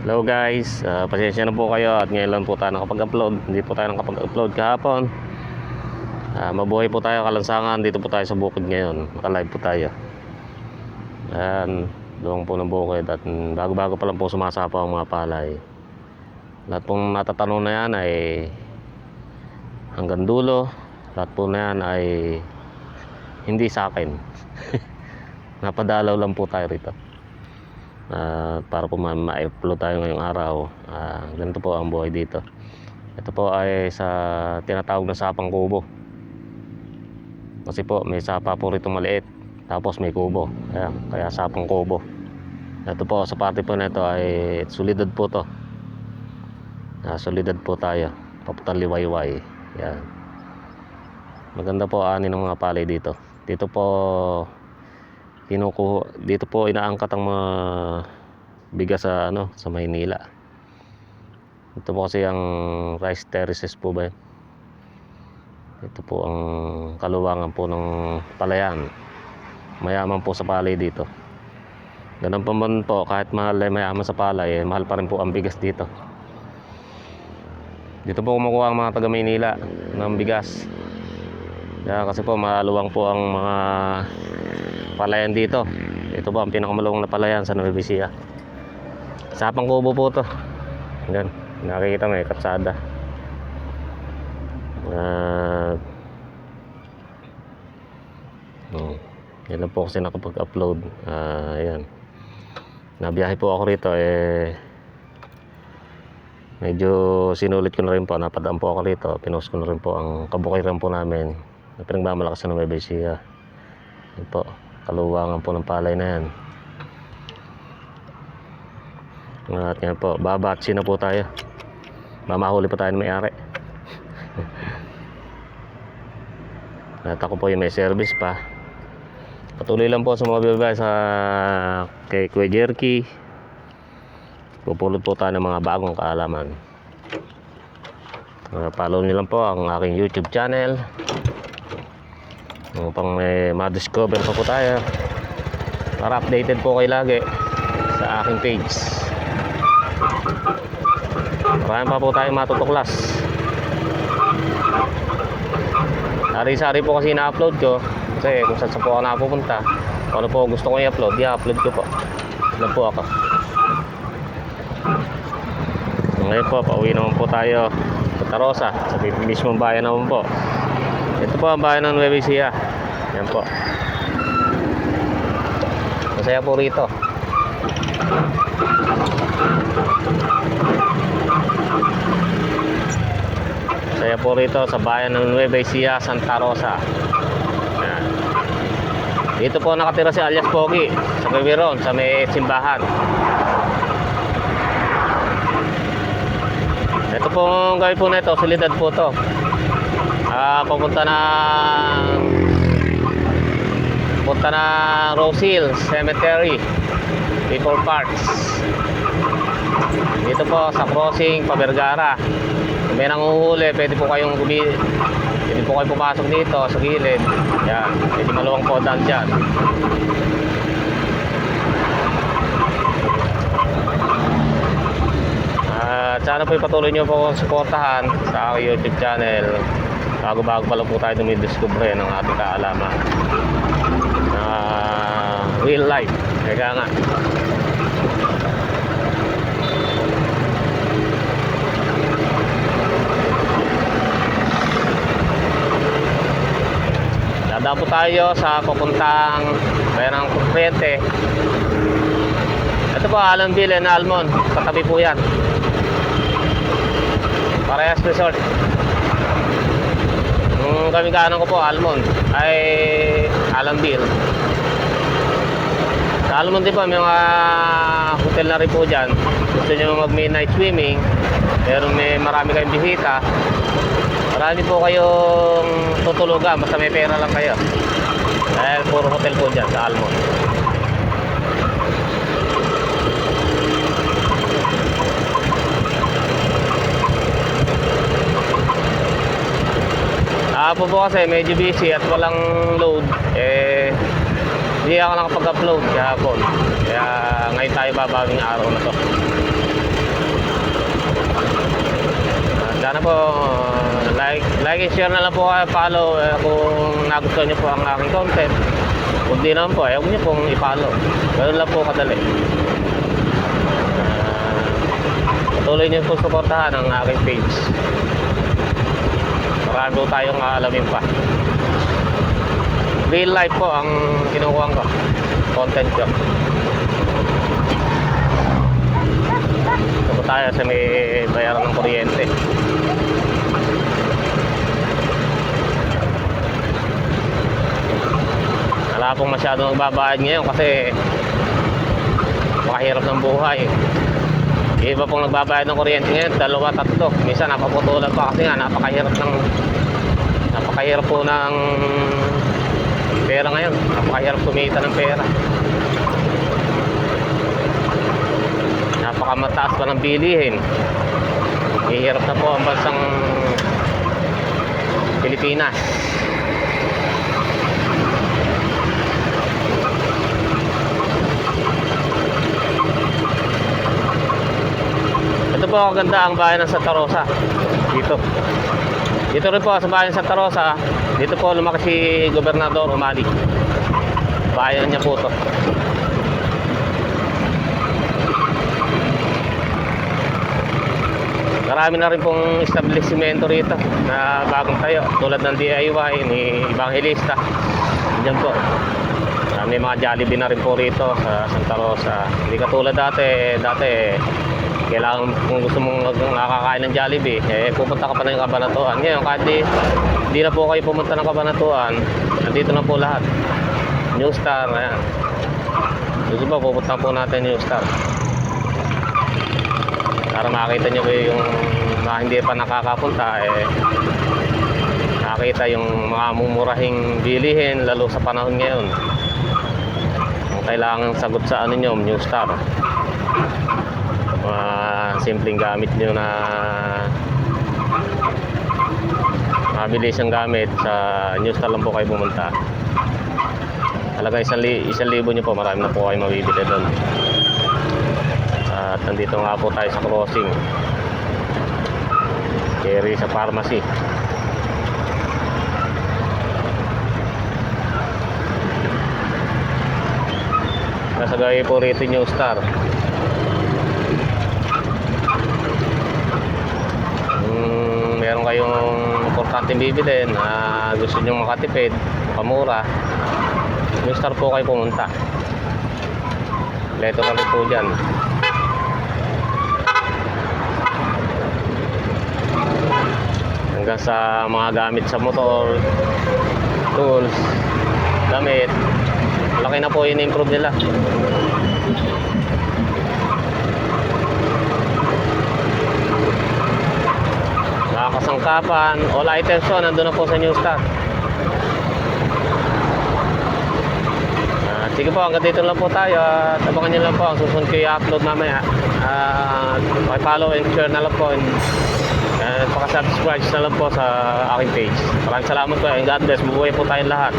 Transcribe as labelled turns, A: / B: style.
A: Hello guys, Ah, pasensya na po kayo at ngayon lang po tayo nakapag-upload. Hindi po tayo nakapag-upload kahapon. Ah, mabuhay po tayo kalansangan. Dito po tayo sa bukid ngayon. Naka-live po tayo. Ayan, doon po ng bukid at bago-bago pa lang po sumasapa ang mga palay. Lahat pong natatanong na yan ay hanggang dulo. Lahat po na yan ay hindi sa akin. Napadalaw lang po tayo rito. Ah, para po ma- ma-upload tayo ngayong araw. Ah, ganito po ang buhay dito. Ito po ay sa tinatawag na sapang kubo. Kasi po may sapa po rito maliit. Tapos may kubo. Kaya, kaya sapang kubo. Ito po sa parte po nito ay solidad po to. Ah, solidad po tayo. Paputan liwayway. Yan. Maganda po ani ng mga palay dito. Dito po kinukuha dito po inaangkat ang mga bigas sa ano sa Maynila. Ito po kasi ang rice terraces po ba yun? Ito po ang kaluwangan po ng palayan. Mayaman po sa palay dito. Ganun pa man po, kahit mahal ay mayaman sa palay, eh, mahal pa rin po ang bigas dito. Dito po kumukuha ang mga taga Maynila ng bigas. Kaya kasi po maluwang po ang mga palayan dito. Ito po ang pinakamalawang na palayan sa Nueva Ecija. Sapang kubo po to. Yan. Nakikita may katsada. At oh, yan lang po kasi nakapag-upload. Ah, ayan. Nabiyahe po ako rito eh medyo sinulit ko na rin po napadaan po ako rito pinost ko na rin po ang kabukiran po namin na pinagmamalakas ng Nueva Ecija yun po kaluwangan po ng palay na yan. At yan po babatsi na po tayo. Mamahuli pa tayo ng may-ari. At ako po yung may service pa. Patuloy lang po sa mga bibigay sa kay Kuya Jerky. Pupulot po tayo ng mga bagong kaalaman. Uh, follow nyo lang po ang aking youtube channel upang may ma-discover pa po tayo. Para updated po kayo lagi sa aking page. Marami pa po tayong matutuklas. Sari-sari po kasi na-upload ko. Kasi kung saan saan po ako napupunta. Ano po gusto ko i-upload i-upload ko po. Lang po ako? Ngayon po pauwi naman po tayo sa Tarosa sa mismong bayan naman po. Ito po ang bayan ng Nueva Ecija. Yan po. Masaya po rito. Masaya po rito sa bayan ng Nueva Ecija, Santa Rosa. Yan. Dito po nakatira si alias Pogi sa Bibiron, sa may simbahan. Ito pong gawin po nito, silidad po to. Ah, papunta na punta na Rose Hill Cemetery People Parks. Dito po sa crossing Pabergara kung may nanguhuli pwede po kayong gumi pwede po kayo pumasok dito sa gilid. Yan pwede maluwang po daan dyan at sana po ipatuloy nyo po akong suportahan sa aking YouTube channel. Bago-bago pa lang po tayo dumidiscover ng ating kaalaman na real life. Kaya nga. Dadaan po tayo sa papuntang bayan ng Kuryente ito po Alonville and Almond. Katabi po yan. Parehas Resort. Yung kami kanan ko po, Almond, ay Alambir. Sa Almond din po, may mga hotel na rin po dyan. Gusto nyo mag midnight swimming, pero may marami kayong bisita. Marami po kayong tutulugan, basta may pera lang kayo. Dahil puro hotel po dyan sa Almond. Ako po kasi medyo busy at walang load. Eh, hindi ako nakapag-upload kahapon. Kaya ngayon tayo babawing araw na to. Sana po uh, like, like and share na lang po kayo. Follow eh, kung nagustuhan nyo po ang aking content. Kung di naman po ayaw nyo pong i-follow. Ganun lang po kadali. Uh, patuloy nyo po suportahan ang aking page. Marami po tayong alamin pa. Real life po ang kinukuha ko. Content ko. Ito tayo sa may bayaran ng kuryente. Wala pong masyadong nagbabayad ngayon kasi makahirap ng buhay. Yung Iba pong nagbabayad ng kuryente ngayon, dalawa, tatlo. Minsan napaputulan pa kasi nga napakahirap ng napakahirap po ng pera ngayon. Napakahirap kumita ng pera. Napakamataas pa ng bilihin. Hihirap na po ang bansang Pilipinas. Ito po ang ganda ang bayan ng Santa Rosa. Dito. Dito rin po sa bayan ng Santa Rosa. Dito po lumaki si Gobernador Umali. Bayan niya po to. Marami na rin pong establishmento rito na bagong tayo. Tulad ng DIY ni Evangelista. Diyan po. May mga Jollibee na rin po rito sa Santa Rosa. Hindi katulad dati. Dati kailangan kung gusto mong mag- nakakain ng Jollibee, eh pupunta ka pa ng Kabanatuan. Ngayon, kahit di, di na po kayo pumunta ng Kabanatuan, nandito na po lahat. New Star, ayan. Gusto ba, pupunta po natin New Star. Para makita nyo po yung mga hindi pa nakakapunta, eh, nakita yung mga mumurahing bilihin, lalo sa panahon ngayon. Kung kailangan sagot sa ano nyo, New Star mga simpleng gamit nyo na mabilis ang gamit sa news lang po kayo pumunta. Talaga isang, li isang libo nyo po marami na po kayo mabibili doon. At nandito nga po tayo sa crossing. Carry sa pharmacy. Nasa gaya po rito New Star Kung meron kayong importante bibilin na gusto nyo makatipid, makamura, yung star po kayo pumunta. Leto rin po dyan. Hanggang sa mga gamit sa motor, tools, damit. Laki na po yun improve nila. Kasangkapan, all items po, nandun na po sa New Star. Ah, sige po, hanggang dito lang po tayo. At abangan nyo lang po ang susunod ko i-upload mamaya. Uh, follow and share na lang po. And, uh, paka-subscribe na lang po sa aking page. Maraming salamat po and God bless. Mabuhay po tayong lahat.